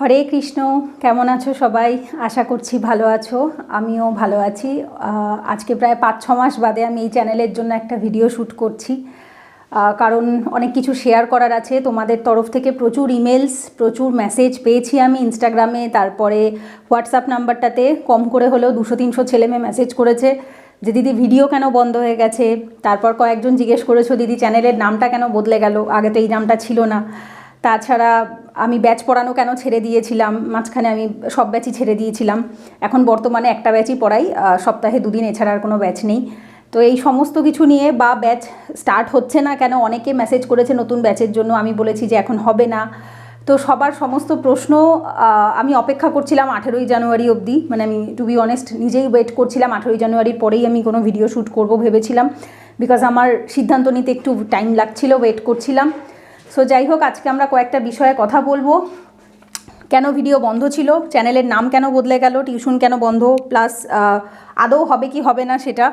হরে কৃষ্ণ, কেমন আছো সবাই? আশা করছি ভালো আছো, আমিও ভালো আছি। আজকে প্রায় পাঁচ, ছ মাস বাদে আমি এই চ্যানেলের জন্য একটা ভিডিও শ্যুট করছি। কারণ অনেক কিছু শেয়ার করার আছে। তোমাদের তরফ থেকে প্রচুর ইমেলস প্রচুর মেসেজ পেয়েছি আমি ইনস্টাগ্রামে, তারপরে হোয়াটসঅ্যাপ নাম্বারটাতে। কম করে হলেও দুশো, তিনশো ছেলে মেয়ে মেসেজ করেছে যে, দিদি, ভিডিও কেন বন্ধ হয়ে গেছে? তারপর কয়েকজন জিজ্ঞেস করেছ, দিদি, চ্যানেলের নামটা কেন বদলে গেল? আগে তো এই নামটা ছিল না। তাছাড়া আমি ব্যাচ পড়ানো কেন ছেড়ে দিয়েছিলাম? মাঝখানে আমি সব ব্যাচই ছেড়ে দিয়েছিলাম। এখন বর্তমানে একটা ব্যাচই পড়াই সপ্তাহে দুদিন, এছাড়া আর কোনো ব্যাচ নেই। তো এই সমস্ত কিছু নিয়ে বা ব্যাচ স্টার্ট হচ্ছে না কেন, অনেকে মেসেজ করেছে নতুন ব্যাচের জন্য, আমি বলেছি যে এখন হবে না। তো সবার সমস্ত প্রশ্ন আমি অপেক্ষা করছিলাম আঠেরোই জানুয়ারি অবধি। মানে আমি টু বি অনেস্ট নিজেই ওয়েট করছিলাম আঠেরোই জানুয়ারির পরেই আমি কোনো ভিডিও শ্যুট করব ভেবেছিলাম। বিকজ আমার সিদ্ধান্ত নিতে একটু টাইম লাগছিল ওয়েট করছিলাম। সো যাই হোক, আজকে আমরা কয়েকটা বিষয়ে কথা বলব। কেন ভিডিও বন্ধ ছিল? চ্যানেলের নাম কেন বদলে গেল? টিউশন কেন বন্ধ? প্লাস আদৌ হবে কি হবে না সেটা।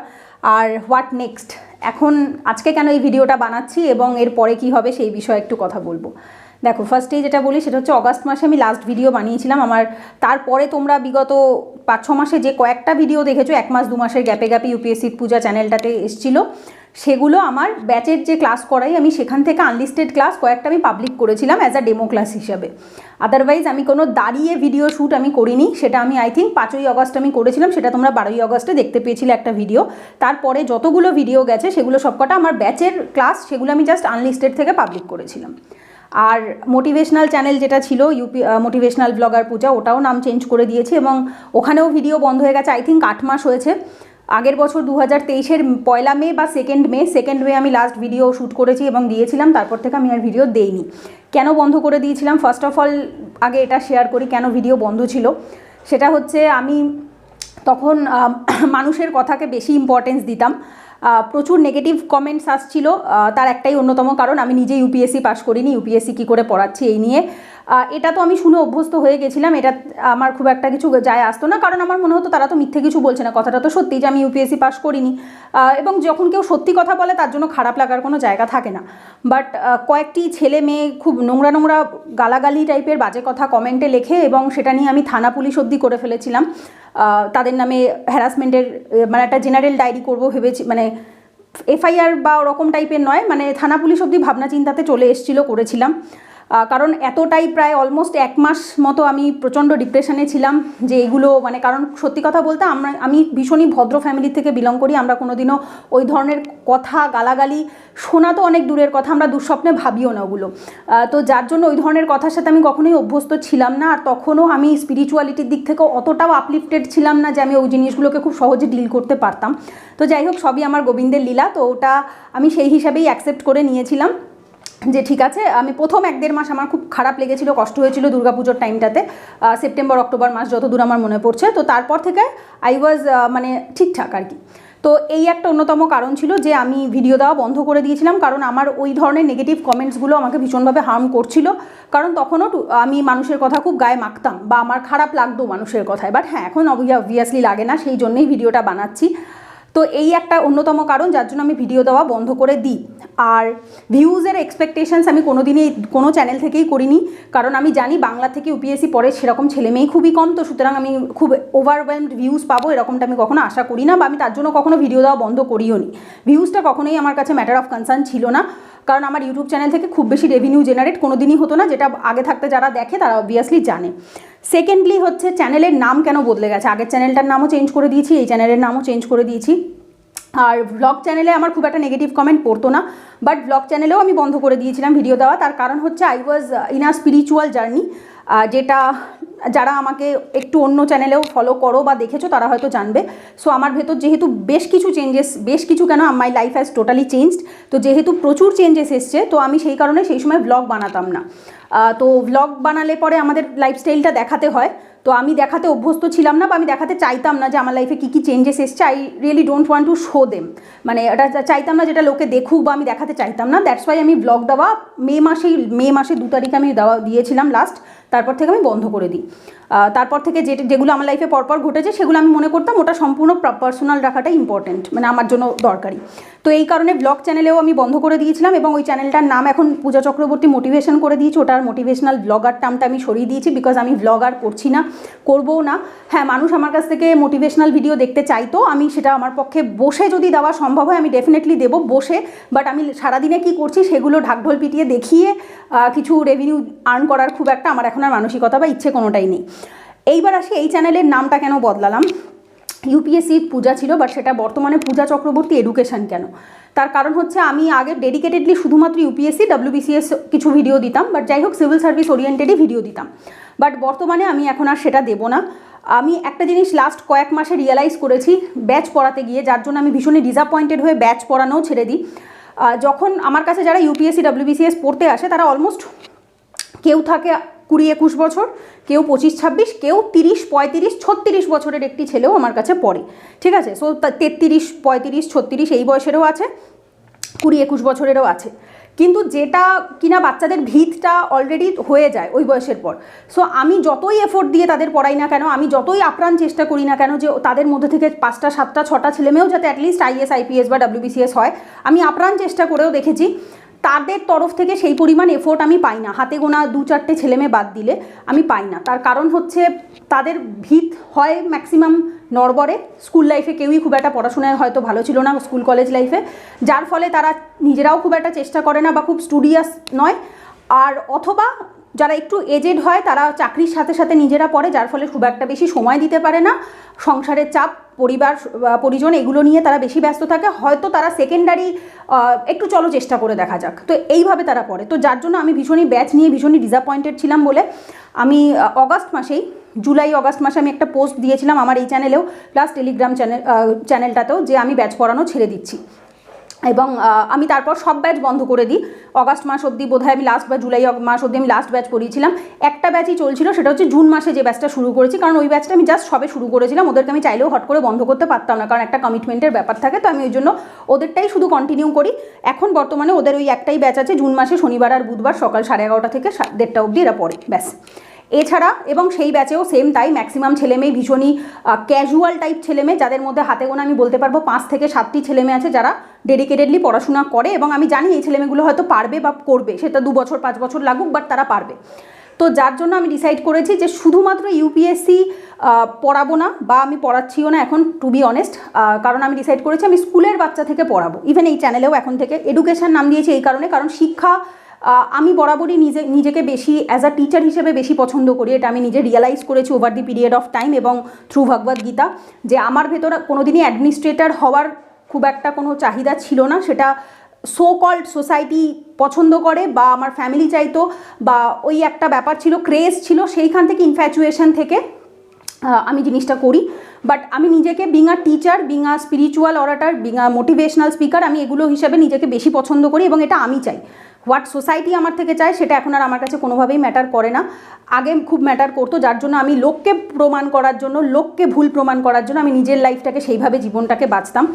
আর হোয়াট নেক্সট? এখন আজকে কেন এই ভিডিওটা বানাচ্ছি এবং এর পরে কি হবে সেই বিষয়ে একটু কথা বলব। দেখো ফার্স্টেই যেটা বলি সেটা হচ্ছে অগাস্ট মাসে আমি লাস্ট ভিডিও বানিয়েছিলাম। আমার তারপরে তোমরা বিগত পাঁচ ছ মাসে যে কয়েকটা ভিডিও দেখেছ, এক মাস, দু মাসের গ্যাপে গ্যাপে ইউপিএসসি পূজা চ্যানেলটাতে এসেছিল, সেগুলো আমার ব্যাচের যে ক্লাস করাই, আমি সেখান থেকে আনলিস্টেড ক্লাস কয়েকটা আমি পাবলিক করেছিলাম অ্যাজ আ ডেমো ক্লাস হিসাবে। আদারওয়াইজ আমি কোনো দাঁড়িয়ে ভিডিও শ্যুট আমি করিনি, সেটা আমি আই থিঙ্ক পাঁচই অগস্ট আমি করেছিলাম, সেটা তোমরা বারোই অগস্টে দেখতে পেয়েছিলে একটা ভিডিও তারপরে যতগুলো ভিডিও গেছে, সেগুলো সবকটা আমার ব্যাচের ক্লাস সেগুলো আমি জাস্ট আনলিস্টেড থেকে পাবলিক করেছিলাম। আর মোটিভেশনাল চ্যানেল যেটা ছিল ইউপি মোটিভেশনাল ব্লগার পূজা, ওটাও নাম চেঞ্জ করে দিয়েছি এবং ওখানেও ভিডিও বন্ধ হয়ে গেছে আই থিঙ্ক আট মাস হয়েছে। আগের বছর দু হাজার তেইশের পয়লা মে বা সেকেন্ড মে সেকেন্ড মে আমি লাস্ট ভিডিও শ্যুট করেছি এবং দিয়েছিলাম, তারপর থেকে আমি আর ভিডিও দেইনি। কেন বন্ধ করে দিয়েছিলাম? ফার্স্ট অফ অল আগে এটা শেয়ার করি, কেন ভিডিও বন্ধ ছিল? সেটা হচ্ছে আমি তখন মানুষের কথাকে বেশি ইম্পর্টেন্স দিতাম। প্রচুর নেগেটিভ কমেন্টস আসছিল। তার একটাই অন্যতম কারণ, আমি নিজে ইউপিএসসি পাশ করিনি। ইউপিএসসি কী করে পড়াচ্ছি এই নিয়ে। এটা তো আমি শুনে অভ্যস্ত হয়ে গেছিলাম, এটা আমার খুব একটা কিছু যায় আসতো না, কারণ আমার মনে হতো তারা তো মিথ্যে কিছু বলছে না, কথাটা তো সত্যি যে আমি ইউপিএসসি পাস করিনি। এবং যখন কেউ সত্যি কথা বলে, তার জন্য খারাপ লাগার কোনো জায়গা থাকে না। বাট কয়েকটি ছেলে মেয়ে খুব নোংরা নোংরা গালাগালি টাইপের বাজে কথা কমেন্টে লেখে এবং সেটা নিয়ে আমি থানা পুলিশ অবধি করে ফেলেছিলাম। তাদের নামে হ্যারাসমেন্টের মানে একটা জেনারেল ডায়েরি করব ভেবেছি মানে এফআইআর বা ওরকম টাইপের নয় মানে থানা পুলিশ অবধি ভাবনা চিন্তাতে চলে এসেছিল, করেছিলাম। কারণ এতটাই প্রায় অলমোস্ট এক মাস মতো আমি প্রচণ্ড ডিপ্রেশনে ছিলাম যে এগুলো মানে কারণ সত্যি কথা বলতে আমরা, আমি ভীষণই ভদ্র ফ্যামিলি থেকে বিলং করি, আমরা কোনোদিনও ওই ধরনের কথা, গালাগালি শোনা তো অনেক দূরের কথা, আমরা দুঃস্বপ্নে ভাবিও না ওগুলো। তো যার জন্য ওই ধরনের কথার সাথে আমি কখনোই অভ্যস্ত ছিলাম না, আর তখনও আমি স্পিরিচুয়ালিটির দিক থেকেও অতটাও আপলিফটেড ছিলাম না যে আমি ওই জিনিসগুলোকে খুব সহজে ডিল করতে পারতাম। তো যাই হোক, সবই আমার গোবিন্দের লীলা, তো ওটা আমি সেই হিসাবেই অ্যাকসেপ্ট করে নিয়েছিলাম। যে ঠিক আছে, আমি প্রথম এক দেড় মাস আমার খুব খারাপ লেগেছিল, কষ্ট হয়েছিল দুর্গাপুজোর টাইমটাতে সেপ্টেম্বর অক্টোবর মাস যতদূর আমার মনে পড়ছে। তো তারপর থেকে আই ওয়াজ মানে ঠিকঠাক আর কি। তো এই একটা অন্যতম কারণ ছিল যে আমি ভিডিও দেওয়া বন্ধ করে দিয়েছিলাম, কারণ আমার ওই ধরনের নেগেটিভ কমেন্টসগুলো আমাকে ভীষণভাবে হার্ম করছিল। কারণ তখনও আমি মানুষের কথা খুব গায়ে মাখতাম বা আমার খারাপ লাগতো মানুষের কথায়। বাট হ্যাঁ এখন অবভিয়াসলি লাগে না, সেই জন্যই ভিডিওটা বানাচ্ছি। তো এই একটা অন্যতম কারণ, যার জন্য আমি ভিডিও দেওয়া বন্ধ করে দিই। আর ভিউজের এক্সপেকটেশনস আমি কোনো দিনই কোনো চ্যানেল থেকেই করিনি। কারণ আমি জানি বাংলা থেকে ইউপিএসসি পড়ে সেরকম ছেলে মেয়েই খুবই কম, তো সুতরাং আমি খুব ওভারওয়েলড ভিউজ পাবো, এরকমটা আমি কখনো আশা করি না বা আমি তার জন্য কখনো ভিডিও দেওয়া বন্ধ করিও নি। ভিউজটা কখনোই আমার কাছে ম্যাটার অফ কনসার্ন ছিল না। কারণ আমার ইউটিউব চ্যানেল থেকে খুব বেশি রেভিনিউ জেনারেট কোনো দিনই হতো না, যেটা আগে থাকতে যারা দেখে তারা অবভিয়াসলি জানে। সেকেন্ডলি হচ্ছে চ্যানেলের নাম কেন বদলে গেছে? আগের চ্যানেলটার নামও চেঞ্জ করে দিয়েছি, এই চ্যানেলের নামও চেঞ্জ করে দিয়েছি। আর ব্লগ চ্যানেলে আমার খুব একটা নেগেটিভ কমেন্ট পড়তো না বাট ব্লগ চ্যানেলেও আমি বন্ধ করে দিয়েছিলাম ভিডিও দেওয়া। তার কারণ হচ্ছে I was in a spiritual journey যেটা যারা আমাকে একটু অন্য চ্যানেলেও ফলো করো বা দেখেছ তারা হয়তো জানবে। সো আমার ভেতর যেহেতু বেশ কিছু চেঞ্জেস বেশ কিছু কেন my life has totally changed তো যেহেতু প্রচুর চেঞ্জেস এসছে, তো আমি সেই কারণে সেই সময় ব্লগ বানাতাম না। তো ব্লগ বানালে পরে আমাদের লাইফস্টাইলটা দেখাতে হয়। তো আমি দেখাতে অভ্যস্ত ছিলাম না বা আমি দেখাতে চাইতাম না যে আমার লাইফে কী কী চেঞ্জেস এসছে I really don't want to show them মানে এটা চাইতাম না যেটা লোকে দেখুক বা আমি দেখাতে চাইতাম না দ্যাটস ওয়াই আমি ব্লগ দেওয়া, মে মাসেই, মে মাসে দু তারিখে আমি দেওয়া, দিয়েছিলাম লাস্ট তারপর থেকে আমি বন্ধ করে দিই। তারপর থেকে যে যেগুলো আমার লাইফে পরপর ঘটেছে, সেগুলো আমি মনে করতাম ওটা সম্পূর্ণ পার্সোনাল রাখাটা ইম্পর্টেন্ট মানে আমার জন্য দরকারি। তো এই কারণে ব্লগ চ্যানেলেও আমি বন্ধ করে দিয়েছিলাম এবং ওই চ্যানেলটার নাম এখন পূজা চক্রবর্তী মোটিভেশন করে দিয়েছি। ওটার মোটিভেশনাল ব্লগার টার্মটা আমি সরিয়ে দিয়েছি বিকজ আমি ব্লগার করছি না, করবও না। হ্যাঁ মানুষ আমার কাছ থেকে মোটিভেশনাল ভিডিও দেখতে চাইতো, আমি সেটা আমার পক্ষে বসে যদি দেওয়া সম্ভব হয়, আমি ডেফিনেটলি দেবো বসে। বাট আমি সারাদিনে কি করছি, সেগুলো ঢাকঢোল পিটিয়ে দেখিয়ে কিছু রেভিনিউ আর্ন করার খুব একটা আমার এখন আর মানসিকতা বা ইচ্ছে কোনোটাই নেই। এইবার আসি এই চ্যানেলের নামটা কেন বদলালাম? ইউপিএসসি পূজা ছিল বাট সেটা বর্তমানে পূজা চক্রবর্তী এডুকেশন কেন? তার কারণ হচ্ছে আমি আগে ডেডিকেটেডলি শুধুমাত্র ইউপিএসসি ডাব্লিউবিসিএস কিছু ভিডিও দিতাম বাট যাই হোক সিভিল সার্ভিস ওরিয়েন্টেডই ভিডিও দিতাম। বাট বর্তমানে আমি এখন আর সেটা দেবো না। আমি একটা জিনিস লাস্ট কয়েক মাসে রিয়েলাইজ করেছি ব্যাচ পড়াতে গিয়ে, যার জন্য আমি ভীষণই ডিসঅ্যাপয়েন্টেড হয়ে ব্যাচ পড়ানোও ছেড়ে দিই। যখন আমার কাছে যারা ইউপিএসসি ডাব্লিউবিসিএস পড়তে আসে, তারা অলমোস্ট কেউ থাকে কুড়ি একুশ বছর, কেউ পঁচিশ ছাব্বিশ, কেউ তিরিশ, পঁয়ত্রিশ, ছত্রিশ বছরের একটি ছেলেও আমার কাছে পড়ে। ঠিক আছে? সো তেত্রিশ, পঁয়ত্রিশ, ছত্রিশ এই বয়সেরও আছে, কুড়ি একুশ বছরেরও আছে। কিন্তু যেটা কিনা বাচ্চাদের ভিতটা অলরেডি হয়ে যায় ওই বয়সের পর। সো আমি যতই এফোর্ট দিয়ে তাদের পড়াই না কেন, আমি যতই আপ্রাণ চেষ্টা করি না কেন যে তাদের মধ্যে থেকে পাঁচটা, সাতটা, ছটা ছেলেমেয়েও যাতে অ্যাটলিস্ট আইএস আইপিএস বা ডাব্লিউবিসিএস হয়, আমি আপ্রাণ চেষ্টা করেও দেখেছি তাদের তরফ থেকে সেই পরিমাণ এফোর্ট আমি পাই না। হাতে গোনা দু চারটে ছেলে মেয়ে বাদ দিলে আমি পাই না। তার কারণ হচ্ছে তাদের ভিত হয় ম্যাক্সিমাম নড়বড়ে। স্কুল লাইফে কেউই খুব একটা পড়াশোনায় হয়তো ভালো ছিল না স্কুল কলেজ লাইফে যার ফলে তারা নিজেরাও খুব একটা চেষ্টা করে না বা খুব স্টুডিয়াস নয়। আর অথবা যারা একটু এজেড হয়, তারা চাকরির সাথে সাথে নিজেরা পড়ে, যার ফলে খুব একটা বেশি সময় দিতে পারে না। সংসারের চাপ, পরিবার পরিজন এগুলো নিয়ে তারা বেশি ব্যস্ত থাকে। হয়তো তারা সেকেন্ডারি একটু চলো চেষ্টা করে দেখা যাক। তো এইভাবে তারা পড়ে। তো যার জন্য আমি ভীষণই ব্যাচ নিয়ে ভীষণই ডিসঅ্যাপয়েন্টেড ছিলাম বলে আমি অগাস্ট মাসেই জুলাই অগাস্ট মাসে আমি একটা পোস্ট দিয়েছিলাম আমার এই চ্যানেলেও প্লাস টেলিগ্রাম চ্যানেল চ্যানেলটাতেও যে আমি ব্যাচ পড়ানো ছেড়ে দিচ্ছি। এবং আমি তারপর সব ব্যাচ বন্ধ করে দিই। অগাস্ট মাস অবধি বোধহয় আমি লাস্ট বা জুলাই মাস অবধি আমি লাস্ট ব্যাচ পড়িয়েছিলাম একটা ব্যাচই চলছিল, সেটা হচ্ছে জুন মাসে যে ব্যাচটা শুরু করেছি। কারণ ওই ব্যাচটা আমি জাস্ট সবে শুরু করেছিলাম, ওদেরকে আমি চাইলেও হট করে বন্ধ করতে পারতাম না, কারণ একটা কমিটমেন্টের ব্যাপার থাকে। তো আমি ওই জন্য ওদেরটাই শুধু কন্টিনিউ করি। এখন বর্তমানে ওদের ওই একটাই ব্যাচ আছে, জুন মাসে শনিবার আর বুধবার সকাল সাড়ে এগারোটা থেকে দেড়টা অবধি এরা পড়ে, ব্যাস। এছাড়া এবং সেই ব্যাচেও সেম তাই ম্যাক্সিমাম ছেলেমেয়ে ভীষণই ক্যাজুয়াল টাইপ ছেলেমেয়ে যাদের মধ্যে হাতে গোনা আমি বলতে পারব পাঁচ থেকে সাতটি ছেলেমেয়ে আছে যারা ডেডিকেটেডলি পড়াশোনা করে এবং আমি জানি এই ছেলেমেয়েগুলো হয়তো পারবে বা করবে, সেটা দু বছর, পাঁচ বছর লাগুক বাট তারা পারবে। তো যার জন্য আমি ডিসাইড করেছি যে শুধুমাত্র ইউপিএসসি পড়াবো না বা আমি পড়াচ্ছিও না এখন টু বি অনেস্ট কারণ আমি ডিসাইড করেছি আমি স্কুলের বাচ্চা থেকে পড়াবো। ইভেন এই চ্যানেলেও এখন থেকে এডুকেশন নাম দিয়েছি এই কারণে, কারণ শিক্ষা আমি বরাবরই নিজে নিজেকে বেশি অ্যাজ আ টিচার হিসেবে বেশি পছন্দ করি। এটা আমি নিজে রিয়েলাইজ করেছি over the period of time এবং থ্রু ভগবদ গীতা যে আমার ভেতর কোনোদিনই অ্যাডমিনিস্ট্রেটর হওয়ার খুব একটা কোনো চাহিদা ছিল না। সেটা সো কল্ড সোসাইটি পছন্দ করে বা আমার ফ্যামিলি চাইতো বা ওই একটা ব্যাপার ছিল ক্রেজ ছিল সেইখান থেকে ইনফ্যাচুয়েশন থেকে আমি জিনিসটা করি। বাট আমি নিজেকে being a teacher being a spiritual orator being a motivational speaker আমি এগুলো হিসাবে নিজেকে বেশি পছন্দ করি এবং এটা আমি চাই। হোয়াট সোসাইটি আমার থেকে চায়, সেটা এখন আর আমার কাছে কোনোভাবেই ম্যাটার করে না। আগে খুব ম্যাটার করতো, যার জন্য আমি লোককে প্রমাণ করার জন্য, লোককে ভুল প্রমাণ করার জন্য আমি নিজের লাইফটাকে সেইভাবে জীবনটাকে বাঁচতাম।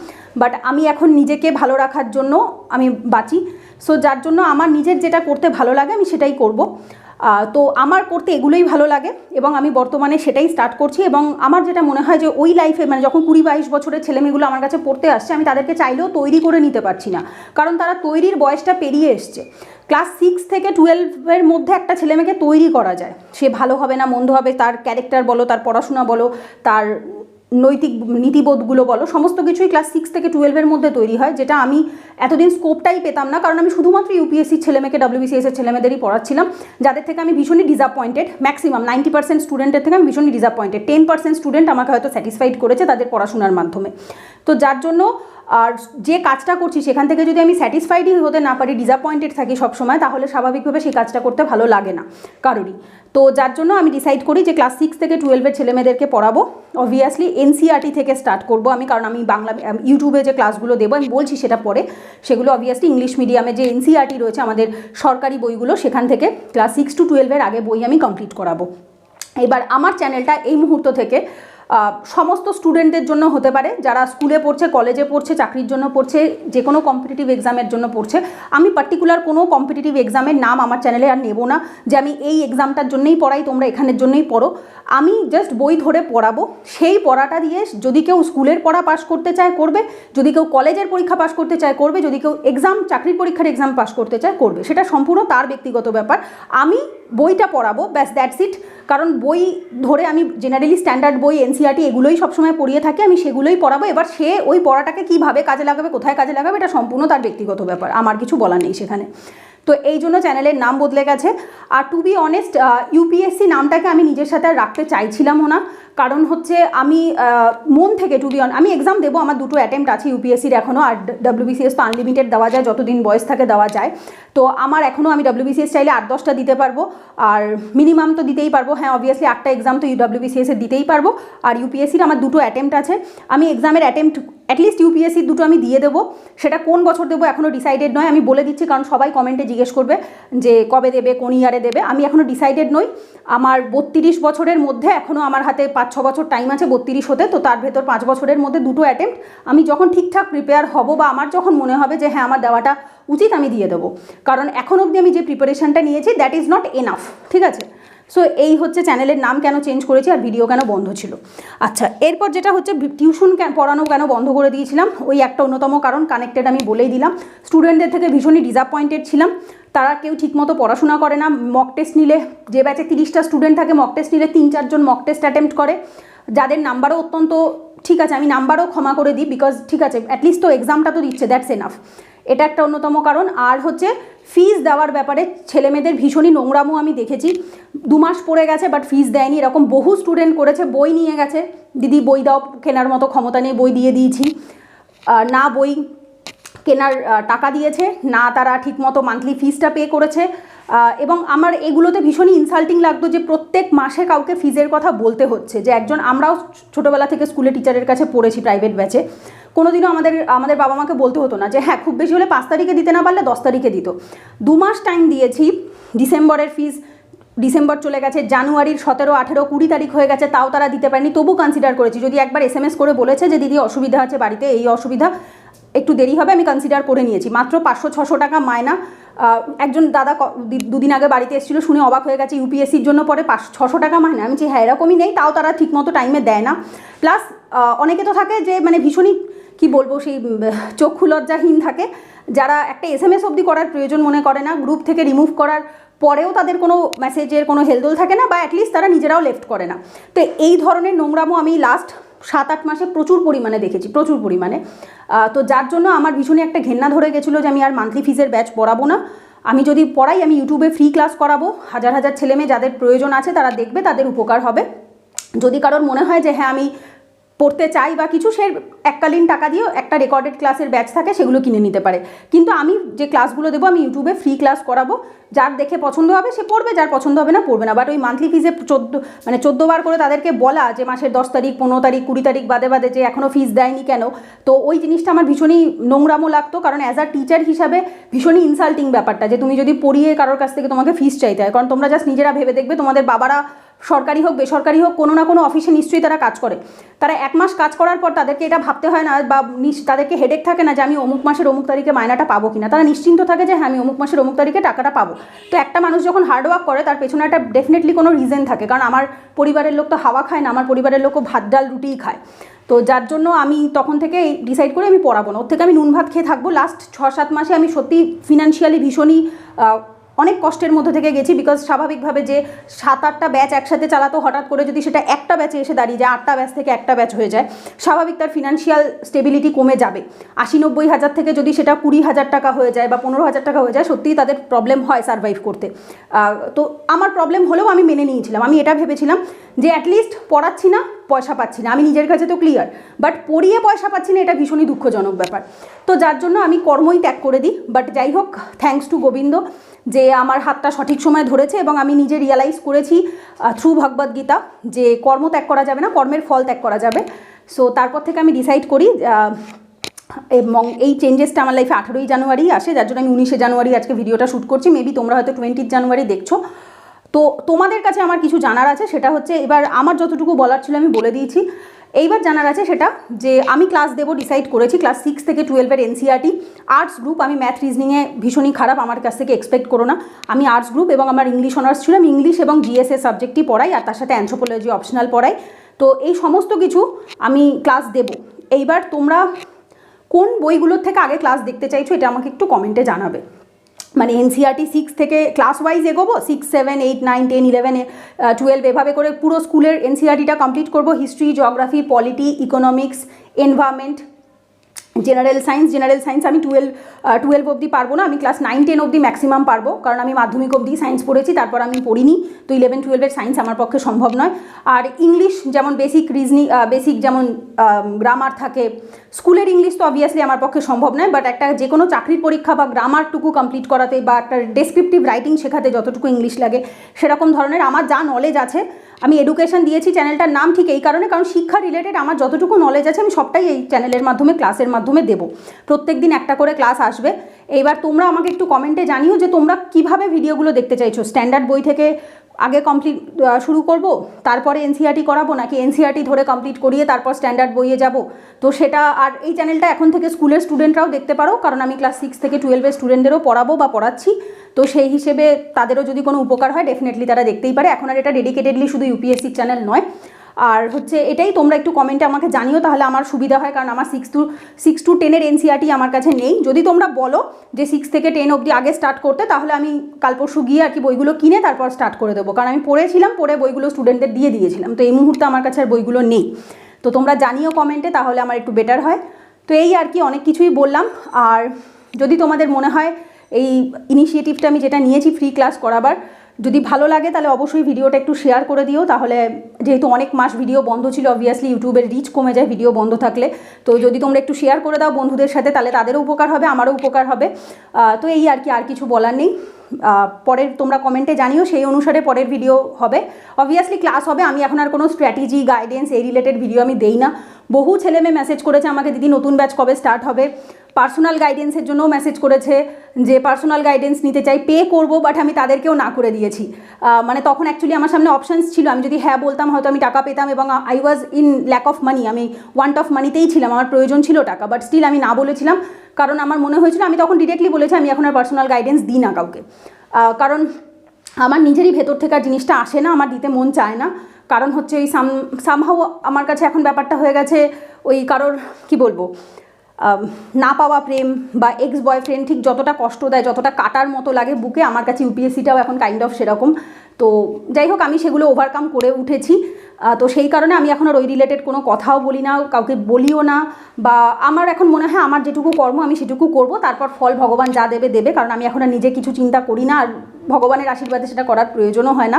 বাট আমি এখন নিজেকে ভালো রাখার জন্য আমি বাঁচি। সো যার জন্য আমার নিজের যেটা করতে ভালো লাগে, আমি সেটাই করব। তো আমার করতে এগুলোই ভালো লাগে এবং আমি বর্তমানে সেটাই স্টার্ট করছি এবং আমার যেটা মনে হয় যে ওই লাইফে মানে যখন কুড়ি বাইশ বছরের ছেলেমেয়েগুলো আমার কাছে পড়তে আসছে, আমি তাদেরকে চাইলেও তৈরি করে নিতে পারছি না। কারণ তারা তৈরির বয়সটা পেরিয়ে এসছে। ক্লাস সিক্স থেকে টুয়েলভের মধ্যে একটা ছেলেমেয়েকে তৈরি করা যায়। সে ভালো হবে না, মন্দ হবে, তার ক্যারেক্টার বলো, তার পড়াশোনা বলো, তার নৈতিক নীতিবোধগুলো বলো, সমস্ত কিছুই ক্লাস সিক্স থেকে টুয়েলভের মধ্যে তৈরি হয়, যেটা আমি এতদিন স্কোপটাই পেতাম না, কারণ আমি শুধুমাত্র ইউপিএসসির ছেলেমেয়েকে ডাব্লিউবিসিএসের ছেলেমেয়েদেরই পড়াচ্ছিলাম, যাদের থেকে আমি ভীষণই ডিসঅ্যাপয়েন্টেড ম্যাক্সিমাম নাইনটি পার্সেন্ট স্টুডেন্টের থেকে আমি ভীষণই ডিসঅ্যাপয়েন্টেড টেন পার্সেন্ট স্টুডেন্ট আমাকে হয়তো স্যাটিসফাইড করেছে তাদের পড়াশোনার মাধ্যমে। তো যার জন্য আর যে কাজটা করছি, সেখান থেকে যদি আমি স্যাটিসফাইডই হতে না পারি ডিসঅ্যাপয়েন্টেড থাকি সবসময় তাহলে স্বাভাবিকভাবে সেই কাজটা করতে ভালো লাগে না কারোরই। তো যার জন্য আমি ডিসাইড করি যে ক্লাস সিক্স থেকে টুয়েলভের ছেলেমেয়েদেরকে পড়াবো। অবভিয়াসলি এনসিআরটি থেকে স্টার্ট করব আমি, কারণ আমি বাংলা ইউটিউবে যে ক্লাসগুলো দেবো, আমি বলছি সেটা পরে। সেগুলো অবভিয়াসলি ইংলিশ মিডিয়ামে যে এনসিআরটি রয়েছে, আমাদের সরকারি বইগুলো, সেখান থেকে ক্লাস সিক্স টু টুয়েলভের আগে বই আমি কমপ্লিট করাবো। এবার আমার চ্যানেলটা এই মুহূর্ত থেকে সমস্ত স্টুডেন্টদের জন্য হতে পারে, যারা স্কুলে পড়ছে কলেজে পড়ছে, চাকরির জন্য পড়ছে, যে কোনো কম্পিটিটিভ এক্সামের জন্য পড়ছে। আমি পার্টিকুলার কোনো কম্পিটিটিভ এক্সামের নাম আমার চ্যানেলে আর নেব না, যে আমি এই এক্সামটার জন্যই পড়াই, তোমরা এখানের জন্যই পড়ো। আমি জাস্ট বই ধরে পড়াবো। সেই পড়াটা দিয়ে যদি কেউ স্কুলের পড়া পাস করতে চায়, করবে। যদি কেউ কলেজের পরীক্ষা পাস করতে চায়, করবে। যদি কেউ এক্সাম চাকরির পরীক্ষার এক্সাম পাস করতে চায়, করবে। সেটা সম্পূর্ণ তার ব্যক্তিগত ব্যাপার। আমি বইটা পড়াবো, ব্যাস দ্যাটস ইট কারণ বই ধরে আমি জেনারেলি স্ট্যান্ডার্ড বই এনসিআরটি এগুলোই সবসময় পড়িয়ে থাকে, আমি সেগুলোই পড়াবো। এবার সে ওই পড়াটাকে কীভাবে কাজে লাগাবে, কোথায় কাজে লাগাবে, এটা সম্পূর্ণ তার ব্যক্তিগত ব্যাপার, আমার কিছু বলার নেই সেখানে। তো এই জন্য চ্যানেলের নাম বদলে গেছে। আর টু বি অনেস্ট ইউপিএসসি নামটাকে আমি নিজের সাথে রাখতে চাইছিলামও না। কারণ হচ্ছে আমি মন থেকে টু বি অন আমি এক্সাম দেবো, আমার দুটো অ্যাটেম্প্ট আছে ইউপিএসসির এখনও আর ডাব্লিউবিসিএস তো আনলিমিটেড দেওয়া যায়, যতদিন বয়স থাকে দেওয়া যায়। তো আমার এখনও আমি ডাব্লিউবিসিএস চাইলে আট দশটা দিতে পারব, আর মিনিমাম তো দিতেই পারব। হ্যাঁ অবভিয়াসলি আটটা এক্সাম তো ডাব্লিউবিসিএস এর দিতেই পারব। আর ইউপিএসসির আমার দুটো অ্যাটেম্প্ট আছে। আমি এক্সামের অ্যাটেম্প্ট অ্যাটলিস্ট ইউপিএসসির দুটো আমি দিয়ে দেবো। সেটা কোন বছর দেবো এখনও ডিসাইডেড নয়। আমি বলে দিচ্ছি, কারণ সবাই কমেন্টে জিজ্ঞেস করবে যে কবে দেবে, কোন ইয়ারে দেবে। আমি এখনও ডিসাইডেড নই। আমার বত্রিশ বছরের মধ্যে এখনও আমার হাতে পাঁচ, ছ বছর টাইম আছে বত্রিশ হতে। তো তার ভেতর পাঁচ বছরের মধ্যে দুটো অ্যাটেম্প্ট আমি যখন ঠিকঠাক প্রিপেয়ার হব বা আমার যখন মনে হবে যে হ্যাঁ আমার দেওয়াটা উচিত, আমি দিয়ে দেবো। কারণ এখন অবধি আমি যে প্রিপারেশনটা নিয়েছি দ্যাট ইজ নট এনাফ ঠিক আছে? সো এই হচ্ছে চ্যানেলের নাম কেন চেঞ্জ করেছি আর ভিডিও কেন বন্ধ ছিল? আচ্ছা এরপর যেটা হচ্ছে টিউশন পড়ানো কেন বন্ধ করে দিয়েছিলাম? ওই একটা অন্যতম কারণ কানেক্টেড আমি বলেই দিলাম। স্টুডেন্টদের থেকে ভীষণই ডিসঅ্যাপয়েন্টেড ছিলাম। তারা কেউ ঠিকমতো পড়াশোনা করে না। মক টেস্ট নিলে, যে ব্যাচে তিরিশটা স্টুডেন্ট থাকে মক টেস্ট নিলে তিন চারজন মক টেস্ট অ্যাটেম্প্ট করে। যাদের নাম্বারও অত্যন্ত ঠিক আছে, আমি নাম্বারও ক্ষমা করে দিই বিকজ ঠিক আছে অ্যাটলিস্ট তো এক্সামটা তো দিচ্ছে দ্যাটস এনাফ এটা একটা অন্যতম কারণ। আর হচ্ছে ফিস দেওয়ার ব্যাপারে ছেলেমেয়েদের ভীষণই নোংরামও আমি দেখেছি। দু মাস পড়ে গেছে বাট ফিস দেয়নি। এরকম বহু স্টুডেন্ট করেছে, বই নিয়ে গেছে। দিদি বই দাও, কেনার মতো ক্ষমতা নেই, বই দিয়ে দিয়েছি। না বই কেনার টাকা দিয়েছে, না তারা ঠিকমতো মান্থলি ফিসটা পে করেছে। এবং আমার এগুলোতে ভীষণই ইনসাল্টিং লাগতো যে প্রত্যেক মাসে কাউকে ফিজের কথা বলতে হচ্ছে। যে একজন, আমরাও ছোটোবেলা থেকে স্কুলে টিচারের কাছে পড়েছি প্রাইভেট ব্যাচে কোনোদিনও আমাদের আমাদের বাবা মাকে বলতে হতো না যে হ্যাঁ খুব বেশি হলে পাঁচ তারিখে দিতে না পারলে দশ তারিখে দিত। দু মাস টাইম দিয়েছি। ডিসেম্বরের ফিস ডিসেম্বর চলে গেছে, জানুয়ারির সতেরো, আঠেরো, কুড়ি তারিখ হয়ে গেছে, তাও তারা দিতে পারেনি। তবু কনসিডার করেছি। যদি একবার এস করে বলেছে যে, দিদি, অসুবিধা আছে বাড়িতে, এই অসুবিধা, একটু দেরি হবে, আমি কনসিডার করে নিয়েছি। মাত্র পাঁচশো, ছশো টাকা মায়না একজন দাদা দুদিন আগে বাড়িতে এসেছিল, শুনে অবাক হয়ে গেছে ইউপিএসসির জন্য পরে পাঁচ, ছশো টাকা মায়না আমি বলছি হ্যাঁ এরকমই নেই, তাও তারা ঠিকমতো টাইমে দেয় না। প্লাস অনেকে তো থাকে যে মানে ভীষণই কি বলব, সেই চক্ষু লজ্জাহীন থাকে। যারা একটা এস এম এস অবধি করার প্রয়োজন মনে করে না গ্রুপ থেকে রিমুভ করার পরেও তাদের কোনো মেসেজের কোনো হেলদোল থাকে না বা অ্যাটলিস্ট তারা নিজেরাও লেফট করে না। তো এই ধরনের নোংরামো আমি লাস্ট সাত আট মাসে প্রচুর পরিমাণে দেখেছি, প্রচুর পরিমাণে। তো যার জন্য আমার ভীষণই একটা ঘেন্না ধরে গেছিল যে আমি আর মান্থলি ফিজের ব্যাচ পড়াবো না। আমি যদি পড়াই, আমি ইউটিউবে ফ্রি ক্লাস করাবো। হাজার হাজার ছেলেমেয়ে যাদের প্রয়োজন আছে, তারা দেখবে, তাদের উপকার হবে। যদি কারোর মনে হয় যে হ্যাঁ আমি পড়তে চাই বা কিছু, সে এককালীন টাকা দিয়েও একটা রেকর্ডেড ক্লাসের ব্যাচ থাকে, সেগুলো কিনে নিতে পারে। কিন্তু আমি যে ক্লাসগুলো দেবো, আমি ইউটিউবে ফ্রি ক্লাস করাবো। যার দেখে পছন্দ হবে, সে পড়বে, যার পছন্দ হবে না, পড়বে না। বাট ওই মান্থলি ফিজে চোদ্দ মানে চোদ্দ বার করে তাদেরকে বলা যে মাসের দশ তারিখ, পনেরো তারিখ, কুড়ি তারিখ বাদে বাদে যে এখনও ফিজ দেয়নি কেন? তো ওই জিনিসটা আমার ভীষণই নোংরামো লাগতো, কারণ অ্যাজ আ টিচার হিসাবে ভীষণই ইনসাল্টিং ব্যাপারটা যে তুমি যদি পড়িয়ে কারোর কাছ থেকে তোমাকে ফিস চাইতে হয়। কারণ তোমরা জাস্ট নিজেরা ভেবে দেখবে, তোমাদের বাবারা সরকারি হোক, বেসরকারি হোক, কোনো না কোনো অফিসে নিশ্চয়ই তারা কাজ করে। তারা এক মাস কাজ করার পর তাদেরকে এটা ভাবতে হয় না বা তাদেরকে হেডেক থাকে না যে আমি অমুক মাসের অমুক তারিখে মায়নাটা পাবো কিনা। তারা নিশ্চিন্ত থাকে যে হ্যাঁ আমি অমুক মাসের অমুক তারিখে টাকাটা পাবো। তো একটা মানুষ যখন হার্ডওয়ার্ক করে, তার পেছনে একটা ডেফিনেটলি কোনো রিজন থাকে। কারণ আমার পরিবারের লোক তো হাওয়া খায় না, আমার পরিবারের লোকও ভাত, ডাল রুটিই খায়। তো যার জন্য আমি তখন থেকে ডিসাইড করে আমি পড়াবো না। ওর থেকে আমি নুন, ভাত খেয়ে থাকব। লাস্ট ছ সাত মাসে আমি সত্যি ফিনান্সিয়ালি ভীষণই অনেক কষ্টের মধ্যে থেকে গেছি বিকজ স্বাভাবিকভাবে যে সাত, আটটা ব্যাচ একসাথে চালাতো, হঠাৎ করে যদি সেটা একটা ব্যাচে এসে দাঁড়িয়ে যায়, আটটা ব্যাচ থেকে একটা ব্যাচ হয়ে যায়, স্বাভাবিক তার ফিনান্সিয়াল স্টেবিলিটি কমে যাবে। আশি, নব্বই হাজার থেকে যদি সেটা কুড়ি হাজার টাকা হয়ে যায় বা পনেরো হাজার টাকা হয়ে যায়, সত্যিই তাদের প্রবলেম হয় সার্ভাইভ করতে। তো আমার প্রবলেম হলেও আমি মেনে নিয়েছিলাম। আমি এটা ভেবেছিলাম যে অ্যাটলিস্ট পড়াচ্ছি না, পয়সা পাচ্ছি না। আমি নিজের কাছে তো ক্লিয়ার বাট পড়িয়ে পয়সা পাচ্ছি না, এটা ভীষণই দুঃখজনক ব্যাপার। তো যার জন্য আমি কর্মই ত্যাগ করে দিই বাট যাই হোক থ্যাঙ্কস টু গোবিন্দ যে আমার হাতটা সঠিক সময় ধরেছে এবং আমি নিজে রিয়ালাইজ করেছি থ্রু ভগবদ গীতা, যে কর্ম ত্যাগ করা যাবে না, কর্মের ফল ত্যাগ করা যাবে। সো তারপর থেকে আমি ডিসাইড করি এবং এই চেঞ্জেসটা আমার লাইফে আঠেরোই জানুয়ারি আসে, যার জন্য আমি উনিশে জানুয়ারি আজকে ভিডিওটা শ্যুট করছি। মেবি তোমরা হয়তো টোয়েন্টি জানুয়ারি দেখছ। তো তোমাদের কাছে আমার কিছু জানার আছে, সেটা হচ্ছে এবার আমার যতটুকু বলার ছিল আমি বলে দিয়েছি। এইবার জানার আছে সেটা যে আমি ক্লাস দেবো ডিসাইড করেছি। ক্লাস সিক্স থেকে টুয়েলভের এনসিআরটি আর্টস গ্রুপ আমি ম্যাথ রিজনিংয়ে ভীষণই খারাপ, আমার কাছ থেকে এক্সপেক্ট করো না। আমি আর্টস গ্রুপ এবং আমার ইংলিশ অনার্স ছিল, আমি ইংলিশ এবং জিএসএ সাবজেক্টই পড়াই, আর তার সাথে অ্যান্থ্রোপোলজি অপশনাল পড়াই। তো এই সমস্ত কিছু আমি ক্লাস দেব। এইবার তোমরা কোন বইগুলোর থেকে আগে ক্লাস দেখতে চাইছো, এটা আমাকে একটু কমেন্টে জানাবে। মানে এনসিআরটি সিক্স থেকে ক্লাস ওয়াইজ এগোবো six seven eight nine ten ইলেভেনে টুয়েলভ এভাবে করে পুরো স্কুলের এনসিআরটিটা কমপ্লিট করব। History geography polity economics environment general science general science আমি টুয়েলভ টুয়েলভ অবধি পারব না। আমি ক্লাস নাইন টেন অবধি ম্যাক্সিমাম পারব। কারণ আমি মাধ্যমিক অবধি সায়েন্স পড়েছি, তারপর আমি পড়িনি। তো ইলেভেন টুয়েলভের সায়েন্স আমার পক্ষে সম্ভব নয়। আর ইংলিশ যেমন বেসিক রিজনি বেসিক যেমন গ্রামার থাকে, স্কুলের ইংলিশ তো অবভিয়াসলি আমার পক্ষে সম্ভব নয়। বাট একটা যে কোনো চাকরির পরীক্ষা বা গ্রামারটুকু কমপ্লিট করাতে বা একটা ডেসক্রিপটিভ রাইটিং শেখাতে যতটুকু ইংলিশ লাগে, সেরকম ধরনের আমার যা নলেজ আছে আমি এডুকেশন দিয়েছি চ্যানেলটার নাম ঠিক এই কারণে, কারণ শিক্ষা রিলেটেড আমার যতটুকু নলেজ আছে আমি সবটাই এই চ্যানেলের মাধ্যমে ক্লাসের মাধ্যমে দেবো। প্রত্যেক দিন একটা করে ক্লাস আসবে। এইবার তোমরা আমাকে একটু কমেন্টে জানিও যে তোমরা কীভাবে ভিডিওগুলো দেখতে চাইছো। স্ট্যান্ডার্ড বই থেকে আগে কমপ্লিট শুরু করব, তারপরে এনসিআরটি করাবো, নাকি এনসিআরটি ধরে কমপ্লিট করিয়ে তারপর স্ট্যান্ডার্ড বইয়ে যাব? তো সেটা আর এই চ্যানেলটা এখন থেকে স্কুলের স্টুডেন্টরাও দেখতে পারো, কারণ আমি ক্লাস সিক্স থেকে টুয়েলভের স্টুডেন্টদেরও পড়াবো বা পড়াচ্ছি। তো সেই হিসেবে তাদেরও যদি কোনো উপকার হয় ডেফিনেটলি তারা দেখতেই পারে। এখন আর এটা ডেডিকেটেডলি শুধু ইউপিএসসির চ্যানেল নয়। আর হচ্ছে এটাই তোমরা একটু কমেন্টে আমাকে জানিও, তাহলে আমার সুবিধা হয়, কারণ আমার সিক্স টু সিক্স টু টেনের এনসিআরটি আমার কাছে নেই। যদি তোমরা বলো যে সিক্স থেকে টেন অবধি আগে স্টার্ট করতে, তাহলে আমি কাল পরশু গিয়ে আর কি বইগুলো কিনে তারপর স্টার্ট করে দেবো। কারণ আমি পড়েছিলাম, পড়ে বইগুলো স্টুডেন্টদের দিয়ে দিয়েছিলাম। তো এই মুহূর্তে আমার কাছে আর বইগুলো নেই। তো তোমরা জানিও কমেন্টে তাহলে আমার একটু বেটার হয়। তো এই আর কি অনেক কিছুই বললাম। আর যদি তোমাদের মনে হয় এই ইনিশিয়েটিভটা আমি যেটা নিয়েছি ফ্রি ক্লাস করাবার, যদি ভালো লাগে তাহলে অবশ্যই ভিডিওটা একটু শেয়ার করে দিও, তাহলে যেহেতু অনেক মাস ভিডিও বন্ধ ছিল অবভিয়াসলি ইউটিউবের রিচ কমে যায় ভিডিও বন্ধ থাকলে। তো যদি তোমরা একটু শেয়ার করে দাও বন্ধুদের সাথে, তাহলে তাদেরও উপকার হবে, আমারও উপকার হবে। তো এই আর কি, আর কিছু বলার নেই। পরের তোমরা কমেন্টে জানিও, সেই অনুসারে পরের ভিডিও হবে। অবভিয়াসলি ক্লাস হবে, আমি এখন আর কোনো স্ট্র্যাটেজি গাইডেন্স এই রিলেটেড ভিডিও আমি দেই না। বহু ছেলে মেয়ে মেসেজ করেছে আমাকে, দিদি, নতুন ব্যাচ কবে স্টার্ট হবে? পার্সোনাল গাইডেন্সের জন্যও মেসেজ করেছে যে পার্সোনাল গাইডেন্স নিতে চাই পে করব বাট আমি তাদেরকেও না করে দিয়েছি। মানে তখন অ্যাকচুয়ালি আমার সামনে অপশানস ছিল। আমি যদি হ্যাঁ বলতাম, হয়তো আমি টাকা পেতাম এবং I was in lack of money আমি ওয়ান্ট অফ মানিতেই ছিলাম। আমার প্রয়োজন ছিল টাকা বাট স্টিল আমি না বলেছিলাম। কারণ আমার মনে হয়েছিল, আমি তখন ডিরেক্টলি বলেছি, আমি এখন আর পার্সোনাল গাইডেন্স দিই না কাউকে। কারণ আমার নিজেরই ভেতর থেকে জিনিসটা আসে না, আমার দিতে মন চায় না। কারণ হচ্ছে ওই সাম সামহাও আমার কাছে এখন ব্যাপারটা হয়ে গেছে, ওই কারোর, কি বলব? না পাওয়া প্রেম বা এক্স বয়ফ্রেন্ড ঠিক যতটা কষ্ট দেয়, যতটা কাটার মতো লাগে, বুকে আমার কাছে ইউপিএসসিটাও এখন কাইন্ড অফ সেরকম। তো যাই হোক, আমি সেগুলো ওভারকাম করে উঠেছি। তো সেই কারণে আমি এখন আর ওই রিলেটেড কোনো কথাও বলি না, কাউকে বলিও না বা আমার এখন মনে হয় আমার যেটুকু কর্ম আমি সেটুকু করব, তারপর ফল ভগবান যা দেবে দেবে। কারণ আমি এখন আর নিজে কিছু চিন্তা করি না, আর ভগবানের আশীর্বাদে সেটা করার প্রয়োজনও হয় না।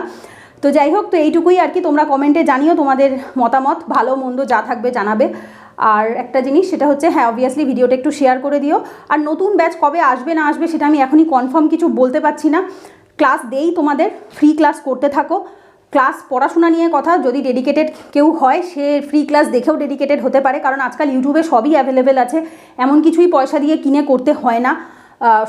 তো যাই হোক, তো এইটুকুই আর কি। তোমরা কমেন্টে জানিও তোমাদের মতামত, ভালো, মন্দ যা থাকবে জানাবে। আর একটা জিনিস, সেটা হচ্ছে হ্যাঁ অবভিয়াসলি ভিডিওটা একটু শেয়ার করে দিও। আর নতুন ব্যাচ কবে আসবে, না আসবে, সেটা আমি এখনই কনফার্ম কিছু বলতে পারছি না। ক্লাস দেই তোমাদের ফ্রি ক্লাস করতে থাকো। ক্লাস পড়াশোনা নিয়ে কথা, যদি ডেডিকেটেড কেউ হয়, সে ফ্রি ক্লাস দেখেও ডেডিকেটেড হতে পারে। কারণ আজকাল ইউটিউবে সবই অ্যাভেলেবেল আছে। এমন কিছুই পয়সা দিয়ে কিনে করতে হয় না।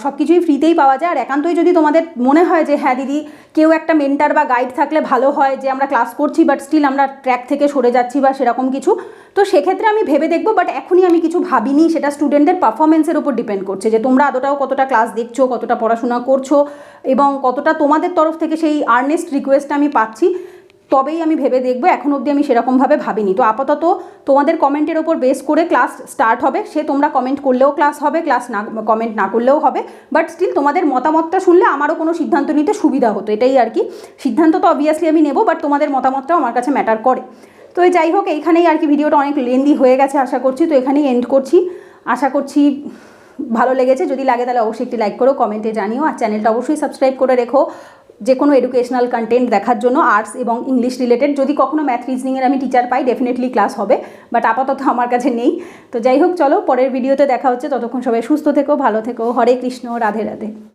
সব কিছুই ফ্রিতেই পাওয়া যায়। আর একান্তই যদি তোমাদের মনে হয় যে হ্যাঁ দিদি, কেউ একটা মেন্টার বা গাইড থাকলে ভালো হয় যে, আমরা ক্লাস করছি বাট স্টিল আমরা ট্র্যাক থেকে সরে যাচ্ছি বা সেরকম কিছু। তো সেক্ষেত্রে আমি ভেবে দেখব বাট এখনই আমি কিছু ভাবিনি। সেটা স্টুডেন্টদের পারফরমেন্সের উপর ডিপেন্ড করছে, যে তোমরা আদৌটাও কতটা ক্লাস দেখছ, কতটা পড়াশোনা করছ, এবং কতটা তোমাদের তরফ থেকে সেই আর্নেস্ট রিকোয়েস্ট আমি পাচ্ছি, তবেই আমি ভেবে দেখব। এখন অবধি আমি সেরকমভাবে ভাবিনি। তো আপাতত তোমাদের কমেন্টের ওপর বেস করে ক্লাস স্টার্ট হবে। সে তোমরা কমেন্ট করলেও ক্লাস হবে ক্লাস না কমেন্ট না করলেও হবে বাট স্টিল তোমাদের মতামতটা শুনলে আমারও কোনো সিদ্ধান্ত নিতে সুবিধা হতো। এটাই আর কি। সিদ্ধান্ত তো অবভিয়াসলি আমি নেব বাট তোমাদের মতামতটাও আমার কাছে ম্যাটার করে। তো যাই হোক, এইখানেই আর কি ভিডিওটা অনেক লেন্দি হয়ে গেছে আশা করছি। তো এখানেই এন্ড করছি। আশা করছি ভালো লেগেছে। যদি লাগে তাহলে অবশ্যই একটি লাইক করো কমেন্টে জানিও। আর চ্যানেলটা অবশ্যই সাবস্ক্রাইব করে রেখো যে কোনো এডুকেশনাল কন্টেন্ট দেখার জন্য আর্টস এবং ইংলিশ রিলেটেড যদি কখনো ম্যাথ রিজনিংয়ের আমি টিচার পাই ডেফিনেটলি ক্লাস হবে বাট আপাতত আমার কাছে নেই। তো যাই হোক, চলো পরের ভিডিওতে দেখা হচ্ছে। ততক্ষণ সবাই সুস্থ থেকো, ভালো থেকো। হরে কৃষ্ণ, রাধে রাধে।